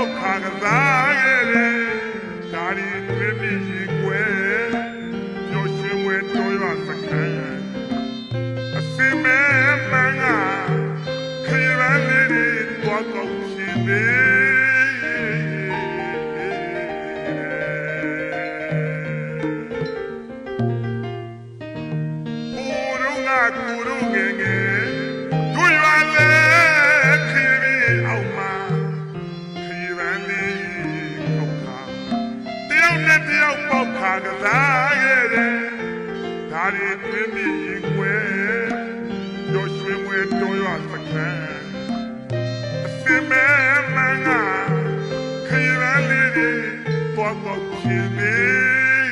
တယောက်ပေါက်ခါကစားခဲ့တယ်ဒါရီတွင်ပြီးရင်ကွယ်ပျော်ရွှင်ဝဲတော်ရွာစခန်းအစင်မဲမန်းကခရီးပန်းလေးတွေတွားကောက်ရှင်သေးကို က်နဲ့တယောက်ပေါက်ခါကစားခဲ့တယ်ဒါရီတွင်ပြီးရင်ကွယ်တို့ရွှေမွေတော်ရွာစခန်းအစင်မဲမန်းကခရီးပန်းလေးတွေပေါက်ပေါက်ချင်းသေး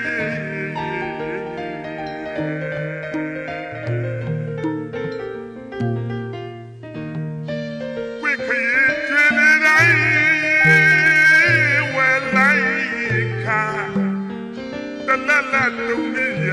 ဝိခယေ တလလတုံးမိရ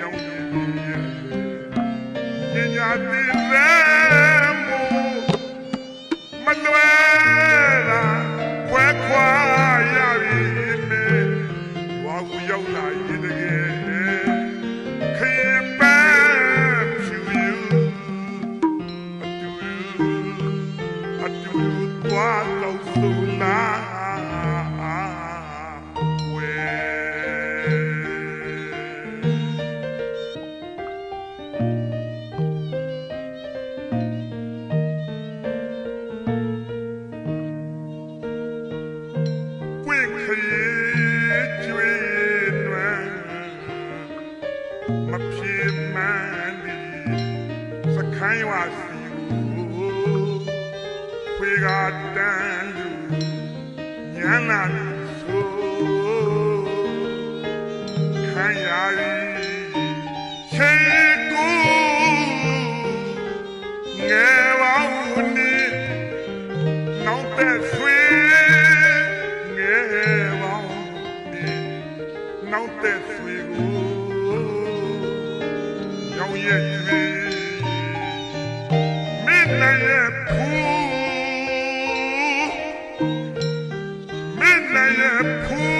ရောင်ကြီးညညာတင်ရဲမို့မလွယ်တာခွဲခွာရပြီမေရွာကိုရောက်လာရင်တကယ် စခိုင်းဝါစီကိုခွေကတန်းလူညံလာဆိုခံရရီချေကိုငယ်ဝဦး မင်းလ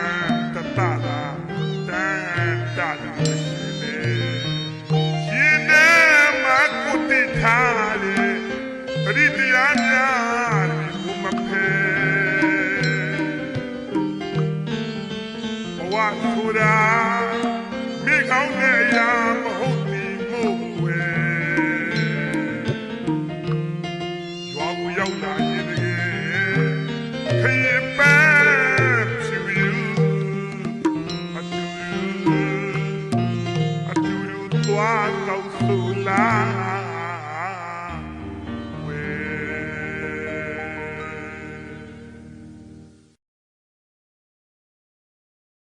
ဘဝဆိုတာမိကောင်းတဲ့အရာမဟုတ်ဘူးမို့ဝဲရွာကိုရောက်လာရင်တကယ်ခရင်ပန်းဖြူယူအတူတူအတူတူသွား